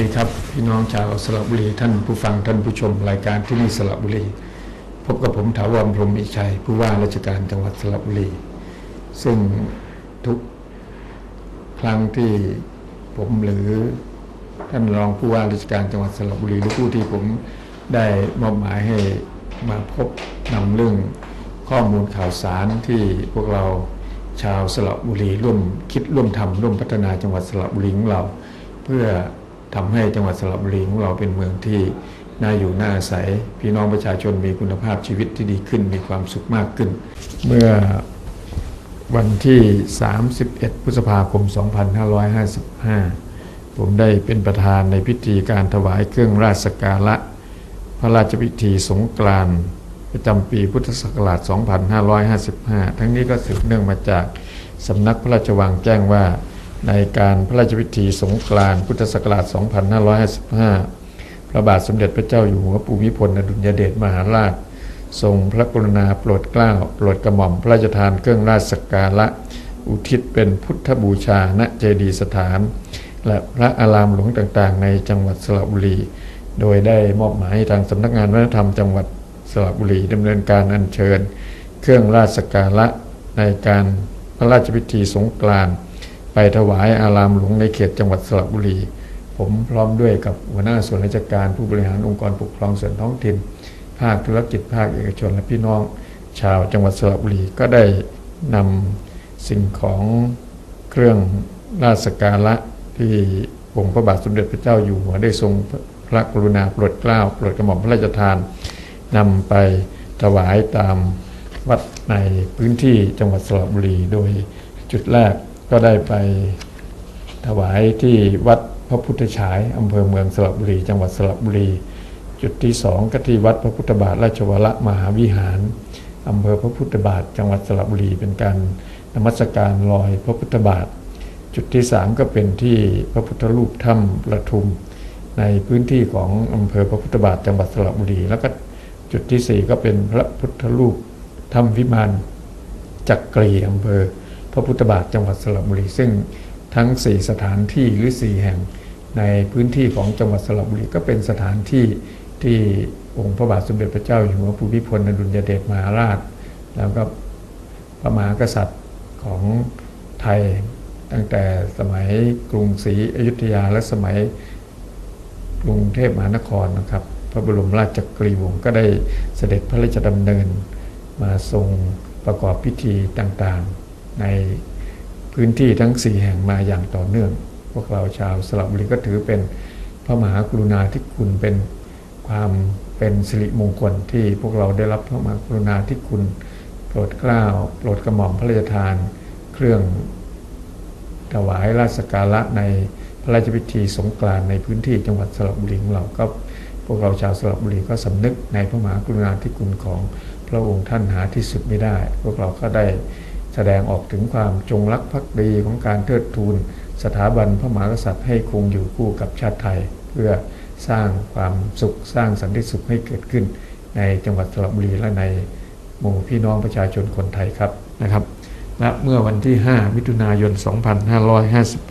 สวัสดีครับ พี่น้องชาวสระบุรีท่านผู้ฟังท่านผู้ชมรายการที่นี่สระบุรี พบกับผมถาวรพรหมอิชัย ผู้ว่าราชการจังหวัดสระบุรี ซึ่งทุกครั้งที่ผมหรือท่านรองผู้ว่าราชการจังหวัดสระบุรีหรือผู้ที่ผมได้มอบหมายให้มาพบนำเรื่องข้อมูลข่าวสารที่พวกเราชาวสระบุรีร่วมคิดร่วมทำร่วมพัฒนาจังหวัดสระบุรีของเรา เพื่อ ทำให้จังหวัดสระบุรีของเราเป็นเมืองที่น่าอยู่น่าอาศัย พี่น้องประชาชนมีคุณภาพชีวิตที่ดีขึ้นมีความสุขมากขึ้น เมื่อวันที่ 31 พฤษภาคม 2555 ผมได้เป็นประธานในพิธีการถวายเครื่องราชสกการะ พระราชพิธีสงกรานต์ประจำปีพุทธศักราช 2555 ทั้งนี้ก็สืบเนื่องมาจากสำนักพระราชวังแจ้งว่า ในการพระราชพิธีสงกรานต์พุทธศักราช 2555 พระบาทสมเด็จพระเจ้าอยู่หัวภูมิพลอดุลยเดชมหาราช ทรงพระกรุณาโปรดเกล้าโปรดกระหม่อมพระราชทานเครื่องราชสักการะ อุทิศเป็นพุทธบูชาณเจดีย์สถาน และพระอารามหลวงต่างๆ ในจังหวัดสระบุรี โดยได้มอบหมายให้ทางสำนักงานวัฒนธรรมจังหวัดสระบุรีดำเนินการอัญเชิญ เครื่องราชสักการะในการพระราชพิธีสงกรานต์ ไปถวายอารามหลวงในเขตจังหวัดสระบุรี ผมพร้อมด้วยกับหัวหน้าส่วนราชการผู้บริหารองค์กรปกครองส่วนท้องถิ่น ภาคธุรกิจภาคเอกชนและพี่น้อง ชาวจังหวัดสระบุรีก็ได้นำสิ่งของเครื่องราชสกการะที่องค์พระบาทสมเด็จพระเจ้าอยู่หัวได้ทรงพระกรุณาโปรดเกล้าโปรดกระหม่อมพระราชทานนำไปถวายตามวัดในพื้นที่จังหวัดสระบุรี โดยจุดแรก ก็ได้ไปถวายที่วัดพระพุทธฉายอำเภอเมืองสระบุรี จังหวัดสระบุรี จุดที่สองก็ที่วัดพระพุทธบาทราชวรมหาวิหารอำเภอพระพุทธบาท จังหวัดสระบุรี เป็นการนมัสการลอยพระพุทธบาท จุดที่สามก็เป็นที่พระพุทธรูปถ้ำประทุม ในพื้นที่ของอำเภอพระพุทธบาท จังหวัดสระบุรี แล้วก็จุดที่สี่ก็เป็นพระพุทธรูปถ้ำวิมานจักรีอำเภอ พระพุทธบาทจังหวัดสระบุรี ซึ่งทั้ง 4 สถานที่หรือ 4 แห่งในพื้นที่ของจังหวัดสระบุรีก็เป็นสถานที่ที่องค์พระบาทสมเด็จพระเจ้าอยู่หัวภูมิพลอดุลยเดชมหาราช แล้วก็พระมหากษัตริย์ของไทยตั้งแต่สมัยกรุงศรีอยุธยาและสมัยกรุงเทพมหานครนะครับ พระบรมราชกรีวงศ์ก็ได้เสด็จพระราชดำเนินมาทรงประกอบพิธีต่างๆ ในพื้นที่ทั้ง 4 แห่งมาอย่างต่อเนื่อง พวกเราชาวสระบุรีก็ถือเป็นพระมหากรุณาธิคุณเป็นความเป็นสิริมงคลที่พวกเราได้รับพระมหากรุณาธิคุณโปรดเกล้าโปรดกระหม่อมพระราชทาน เครื่องถวายราชสการะในพระราชพิธีสงกรานต์ในพื้นที่จังหวัดสระบุรีของเราก็พวกเราชาวสระบุรีก็สำนึกในพระมหากรุณาธิคุณของพระองค์ท่านหาที่สุดไม่ได้ พวกเราก็ได้ แสดงออกถึงความจงรักภักดีของการเทิดทูน สถาบันพระมหากษัตริย์ให้คงอยู่คู่กับชาติไทย เพื่อสร้างความสุขสร้างสันติสุขให้เกิดขึ้น ในจังหวัดสระบุรีและในหมู่พี่น้องประชาชนคนไทยครับนะครับและเมื่อวันที่ 5 มิถุนายน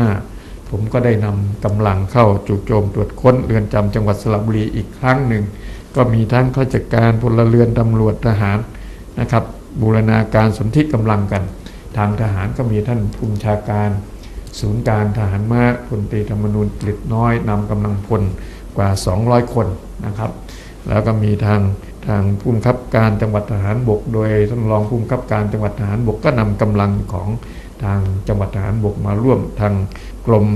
2555 ผมก็ได้นำกำลังเข้าจู่โจมตรวจค้นเรือนจำจังหวัดสระบุรีอีกครั้งหนึ่ง ก็มีทั้งข้าราชการพลเรือนตำรวจทหารนะครับ บูรณาการสนธิกำลังกัน ทางทหารก็มีท่านผู้บัญชาการ ศูนย์การทหารมาพลตรีธรรมนูญกฤษน้อยนำกำลังพลกว่า 200 คนนะครับ แล้วก็มีทางทางผู้บังคับการจังหวัดทหารบก โดยท่านรองผู้บังคับการจังหวัดทหารบกก็นำกำลังของทางจังหวัดทหารบกมาร่วมทางกรม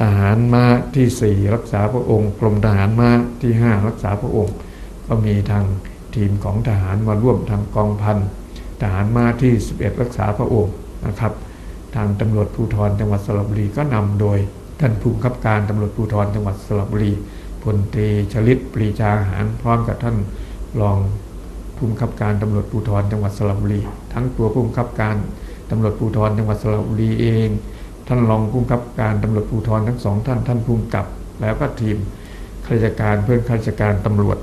ทหารมาที่ 4 รักษาพระองค์ กรมทหารมาที่ 5 รักษาพระองค์ ก็มีทางทีมของทหารมาร่วมทางกองพัน ทหารมาที่ 11 รักษาพระองค์นะครับ ทางตำรวจภูธรจังหวัดสระบุรีก็นำโดยท่านผู้บังคับการตำรวจภูธรจังหวัดสระบุรีพลตรีชลิตปรีชาหารพร้อมกับท่านรองผู้บังคับการตำรวจภูธรจังหวัดสระบุรี ทั้งตัวผู้บังคับการตำรวจภูธรจังหวัดสระบุรีเอง ท่านรองผู้บังคับการตำรวจภูธรทั้งสองท่านท่านผู้กำกับ แล้วก็ทีมข้าราชการเพื่อนข้าราชการตำรวจ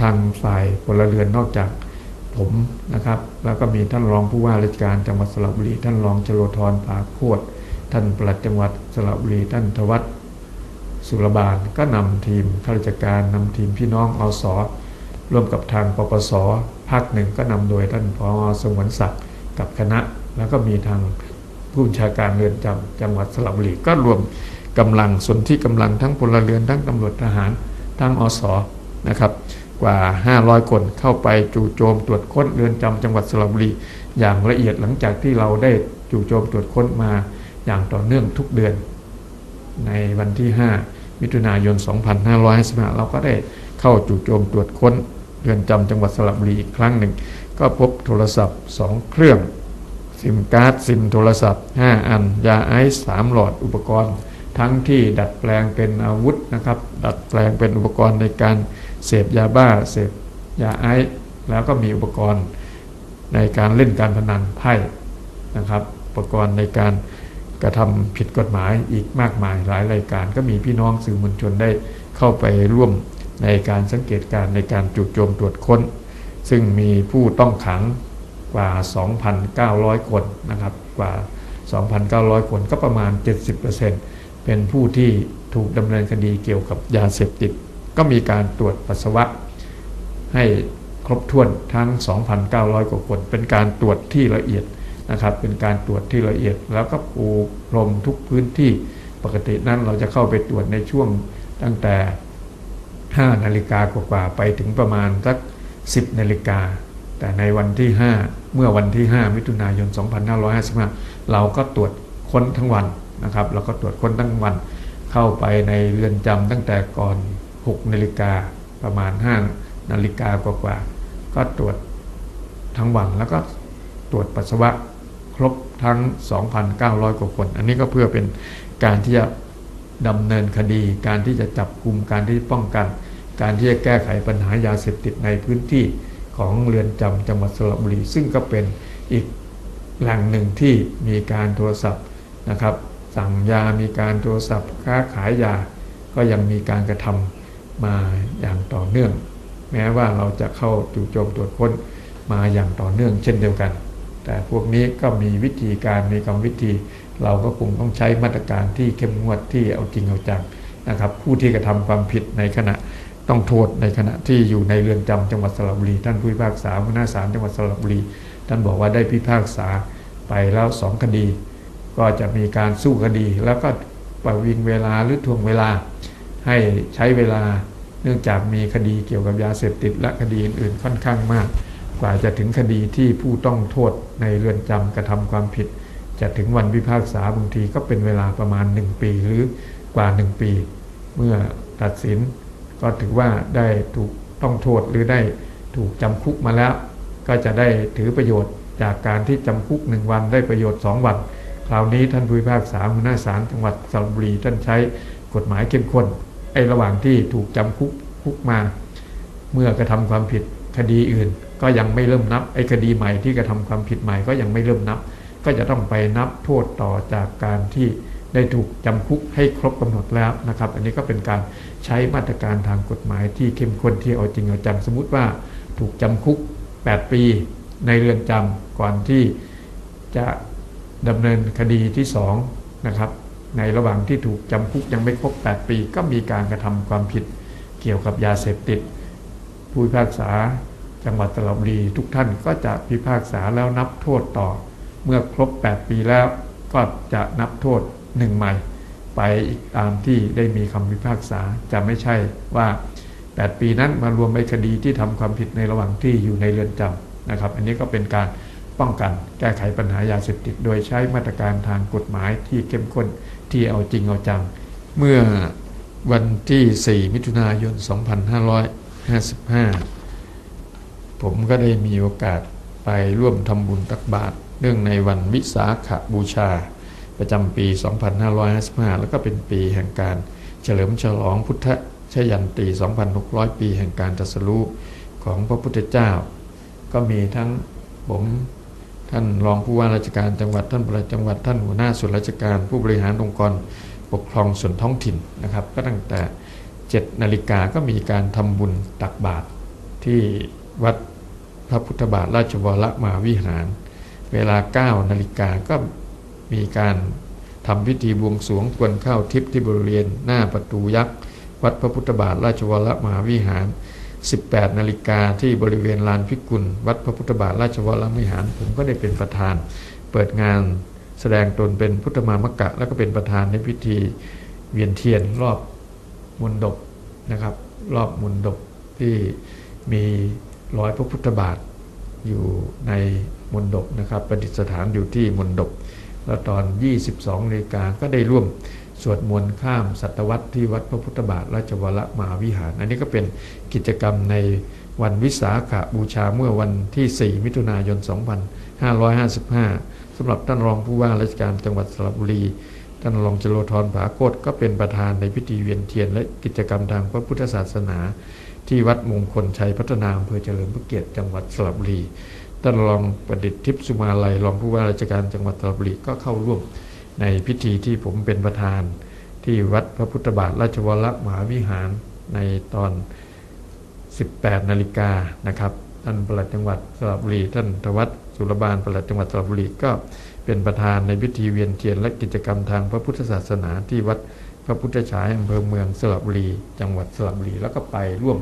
ทางฝ่ายพลเรือนนอกจาก ผมนะครับ แล้วก็มีท่านรองผู้ว่าราชการจังหวัดสระบุรี ท่านรองจโรธรผาโคตรท่านปลัดจังหวัดสระบุรี ท่านทวัฒสุรบาลก็นำทีมข้าราชการนำทีมพี่น้องอสร่วมกับทางปปสภาคหนึ่งก็นำโดยท่านพอสงวนศักดิ์กับคณะ แล้วก็มีทางผู้บัญชาการเรือนจำจังหวัดสระบุรีก็รวมกำลังส่วนที่กำลังทั้งพลเรือนทั้งตำรวจทหารทั้งอสนะครับ กว่า 500 คนเข้าไปจู่โจมตรวจค้นเรือนจำจังหวัดสระบุรีอย่างละเอียดหลังจากที่เราได้จู่โจมตรวจค้นมาอย่างต่อเนื่องทุกเดือน ในวันที่ 5 มิถุนายน 2555เราก็ได้เข้าจู่โจมตรวจค้นเรือนจำจังหวัดสระบุรีอีกครั้งหนึ่ง ก็พบโทรศัพท์ 2 เครื่อง ซิมการ์ดซิมโทรศัพท์ 5 อัน ยาไอซ์3หลอดอุปกรณ์ ทั้งที่ดัดแปลงเป็นอาวุธนะครับ ดัดแปลงเป็นอุปกรณ์ในการ เสพยาบ้าเสพยาไอซ์แล้วก็มีอุปกรณ์ในการเล่นการพนันไพ่นะครับ อุปกรณ์ในการกระทำผิดกฎหมายอีกมากมายหลายรายการ ก็มีพี่น้องสื่อมวลชนได้เข้าไปร่วมในการสังเกตการในการจู่โจมตรวจค้น ซึ่งมีผู้ต้องขังกว่า 2,900 คนนะครับกว่า 2,900 คนก็ประมาณ 70%เป็นผู้ที่ถูกดำเนินคดีเกี่ยวกับยาเสพติด ก็มีการตรวจปัสสาวะ ให้ครบถ้วนทั้ง 2,900 กว่าคน เป็นการตรวจที่ละเอียดนะครับ เป็นการตรวจที่ละเอียด แล้วก็ปูพรมทุกพื้นที่ปกตินั้นเราจะเข้าไปตรวจในช่วงตั้งแต่ 5 นาฬิกากว่าๆไปถึงประมาณสัก 10 นาฬิกา แต่ในวันที่ 5 เมื่อวันที่ 5 มิถุนายน 2555 เราก็ตรวจค้นทั้งวันนะครับ เราก็ตรวจค้นทั้งวัน เข้าไปในเรือนจำตั้งแต่ก่อน 6นาฬิกาประมาณ5นาฬิกากว่าๆก็ตรวจทั้งวันแล้วก็ตรวจปัสสาวะครบทั้ง 2,900 กว่าคน อันนี้ก็เพื่อเป็นการที่จะดำเนินคดี การที่จะจับกลุ่มการที่ป้องกัน การที่จะแก้ไขปัญหายาเสพติดในพื้นที่ของเรือนจำจังหวัดสระบุรี ซึ่งก็เป็นอีกแหล่งหนึ่งที่มีการโทรศัพท์นะครับ สั่งยามีการโทรศัพท์ค้าขายยาก็ยังมีการกระทำ มาอย่างต่อเนื่อง แม้ว่าเราจะเข้าจู่โจมตรวจค้นมาอย่างต่อเนื่องเช่นเดียวกัน แต่พวกนี้ก็มีวิธีการมีกรรมวิธี เราก็คงต้องใช้มาตรการที่เข้มงวดที่เอาจริงเอาจังนะครับ ผู้ที่กระทำความผิดในขณะต้องโทษในขณะที่อยู่ในเรือนจำจังหวัดสระบุรีท่านผู้พิพากษาหัวหน้าศาลจังหวัดสระบุรีท่านบอกว่าได้พิพากษาไปแล้วสองคดี ก็จะมีการสู้คดีแล้วก็ประวิงเวลาหรือทวงเวลา ให้ใช้เวลา เนื่องจากมีคดีเกี่ยวกับยาเสพติดและคดีอื่นๆค่อนข้างมาก กว่าจะถึงคดีที่ผู้ต้องโทษในเรือนจำกระทำความผิด จะถึงวันพิพากษาบางทีก็เป็นเวลาประมาณ 1 ปีหรือกว่า 1 ปี เมื่อตัดสิน ก็ถือว่าได้ถูกต้องโทษหรือได้ถูกจำคุกมาแล้ว ก็จะได้ถือประโยชน์จากการที่จำคุก 1 วันได้ประโยชน์ 2 วัน คราวนี้ท่านผู้พิพากษาหัวหน้าศาลจังหวัดสระบุรีท่านใช้กฎหมายเข้มข้น ไอ้ระหว่างที่ถูกจำคุกคุกมา เมื่อกระทำความผิดคดีอื่น ก็ยังไม่เริ่มนับไอ้คดีใหม่ที่กระทำความผิดใหม่ก็ยังไม่เริ่มนับ ก็จะต้องไปนับโทษต่อจากการที่ได้ถูกจำคุกให้ครบกำหนดแล้วนะครับ อันนี้ก็เป็นการใช้มาตรการทางกฎหมายที่เข้มข้นที่เอาจริงเอาจังสมมติว่าถูกจำคุก 8 ปีในเรือนจำก่อนที่จะดำเนินคดีที่2นะครับ ในระหว่างที่ถูกจำคุกยังไม่ครบ 8 ปี ก็มีการกระทำความผิดเกี่ยวกับยาเสพติด ผู้พิพากษาจังหวัดสระบุรีทุกท่านก็จะพิพากษาแล้วนับโทษต่อ เมื่อครบ 8 ปีแล้วก็จะนับโทษหนึ่งใหม่ ไปอีกตามที่ได้มีคำพิพากษาจะไม่ใช่ว่า 8 ปีนั้นมารวมในคดีที่ทำความผิดในระหว่างที่อยู่ในเรือนจำนะครับ อันนี้ก็เป็นการ ป้องกันแก้ไขปัญหายาเสพติด โดยใช้มาตรการทางกฎหมายที่เข้มข้นที่เอาจริงเอาจัง เมื่อวันที่ 4 มิถุนายน 2555 ผมก็ได้มีโอกาสไปร่วมทำบุญตักบาตรเนื่องในวันวิสาขบูชา ประจำปี 2555 แล้วก็เป็นปีแห่งการเฉลิมฉลองพุทธชยันตี 2,600 ปีแห่งการตรัสรู้ของพระพุทธเจ้า ก็มีทั้งผม ท่านรองผู้ว่าราชการจังหวัดท่านปลัดจังหวัดท่านหัวหน้าส่วนราชการ ผู้บริหารองค์กรปกครองส่วนท้องถิ่นนะครับ ก็ตั้งแต่7นาฬิกาก็มีการทำบุญตักบาตรที่วัดพระพุทธบาทราชวรมาวิหาร เวลา9นาฬิกาก็มีการทำพิธีบวงสรวงกวนข้าวทิพย์ที่บริเวณหน้าประตูยักษ์ วัดพระพุทธบาทราชวรมหาวิหาร 18 นาฬิกาที่บริเวณลานพิกุล วัดพระพุทธบาทราชวรมวิหาร ผมก็ได้เป็นประธาน เปิดงานแสดงตนเป็นพุทธมามกะ แล้วก็เป็นประธานในพิธีเวียนเทียนรอบมณฑปนะครับ รอบมณฑปที่มีร้อยพระพุทธบาทอยู่ในมณฑปนะครับ ประดิษฐานอยู่ที่มณฑปแล้วตอน 22นาฬิกาก็ได้ร่วม สวดมนต์ข้ามศตวรรษที่วัดพระพุทธบาทราชวรมหาวิหาร อันนี้ก็เป็นกิจกรรมในวันวิสาขบูชาเมื่อวันที่ 4 มิถุนายน 2555สำหรับท่านรองผู้ว่าราชการจังหวัดสระบุรี ท่านรองจโรธรผาโคตก็เป็นประธานในพิธีเวียนเทียน และกิจกรรมทางพระพุทธศาสนา ที่วัดมงคลชัยพัฒนาอำเภอเจริญพระเกียรติจังหวัดสระบุรีท่านรองประดิษฐ์ทิพย์สุมาลัยรองผู้ว่าราชการจังหวัดสระบุรีก็เข้าร่วม ในพิธีที่ผมเป็นประธาน ที่วัดพระพุทธบาทราชวรมหาวิหารในตอน 18 นาฬิกานะครับท่านประหลัดจังหวัดสระบุรีท่านทวัฒน์สุรบาลประหลัดจังหวัดสระบุรีก็เป็นประธานในพิธีเวียนเทียนและกิจกรรมทางพระพุทธศาสนาที่วัดพระพุทธฉายอำเภอเมืองสระบุรี จังหวัดสระบุรี แล้วก็ไปร่วม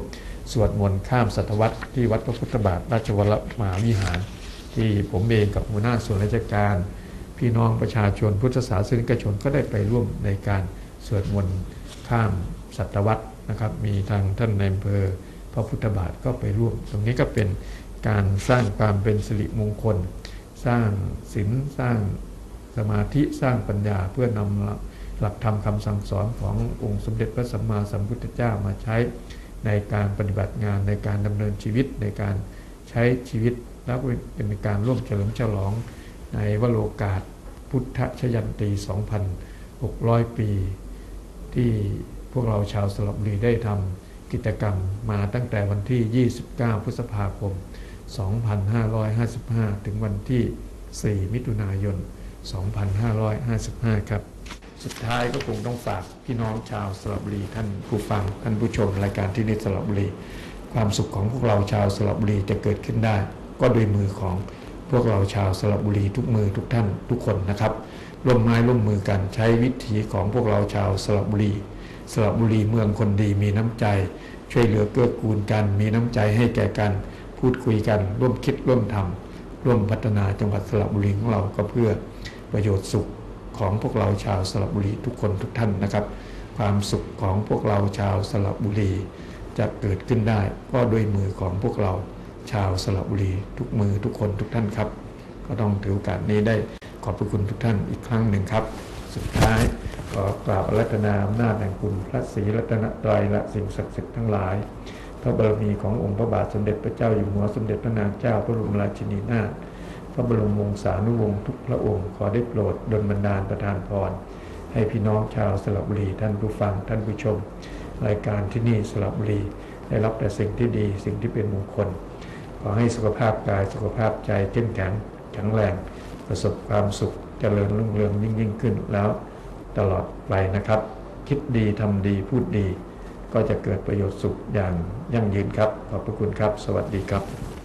สวดมนต์ข้ามศตวรรษที่วัดพระพุทธบาทราชวรมหาวิหาร ที่ผมเองกับหัวหน้าส่วนราชการ พี่น้องประชาชนพุทธศาสนิกชนก็ได้ไปร่วมในการสวดมนต์ข้ามศตวรรษนะครับ มีทางท่านในอำเภอพระพุทธบาทก็ไปร่วม ตรงนี้ก็เป็นการสร้างความเป็นสิริมงคล สร้างศีลสร้างสมาธิสร้างปัญญาเพื่อนำหลักธรรมคำสั่งสอนขององค์สมเด็จพระสัมมาสัมพุทธเจ้ามาใช้ในการปฏิบัติงานในการดำเนินชีวิตในการใช้ชีวิตแล้วเป็นการร่วมเฉลิมฉลอง ในวโรกาสพุทธชยันตี 2,600 ปี ที่พวกเราชาวสระบุรีได้ทำกิจกรรมมาตั้งแต่วันที่ 29 พฤษภาคม 2555 ถึงวันที่ 4 มิถุนายน 2555 ครับสุดท้ายก็คงต้องฝากพี่น้องชาวสระบุรีท่านผู้ฟังท่านผู้ชมรายการที่นี่สระบุรี ความสุขของพวกเราชาวสระบุรีจะเกิดขึ้นได้ ก็โดยมือของ พวกเราชาวสระบุรีทุกมือทุกท่านทุกคนนะครับร่วมไม้ร่วมมือกันใช้วิถีของพวกเราชาวสระบุรีสระบุรีเมืองคนดีมีน้ำใจ ช่วยเหลือเกื้อกูลกัน มีน้ำใจให้แก่กัน พูดคุยกัน ร่วมคิดร่วมทำร่วมพัฒนาจังหวัดสระบุรีของเราก็เพื่อประโยชน์สุขของพวกเราชาวสระบุรีทุกคนทุกท่านนะครับ ความสุขของพวกเราชาวสระบุรี จะเกิดขึ้นได้ก็ด้วยมือของพวกเรา ชาวสระบุรี ทุกมือทุกคนทุกท่านครับ ก็ต้องถือโอกาสนี้ได้ขอบพระคุณทุกท่านอีกครั้งหนึ่งครับ สุดท้ายขอกราบรัตนาอำนาจแห่งคุณพระศรีรัตนตรัยและสิ่งศักดิ์สิทธิ์ทั้งหลายพระบารมีขององค์พระบาทสมเด็จพระเจ้าอยู่หัวสมเด็จพระนางเจ้าพระบรมราชินีนาถพระบรมวงศานุวงศ์ทุกพระองค์ ขอได้โปรดดลบันดาลประทานพร ให้พี่น้องชาวสระบุรีท่านผู้ฟังท่านผู้ชม รายการที่นี่สระบุรีได้รับแต่สิ่งที่ดีสิ่งที่เป็นมงคล ขอให้สุขภาพกายสุขภาพใจเข้มแข็งแข็งแรง ประสบความสุขเจริญรุ่งเรืองยิ่งยิ่งขึ้นแล้วตลอดไปนะครับ คิดดีทำดีพูดดี ก็จะเกิดประโยชน์สุขอย่างยั่งยืนครับ ขอบพระคุณครับ สวัสดีครับ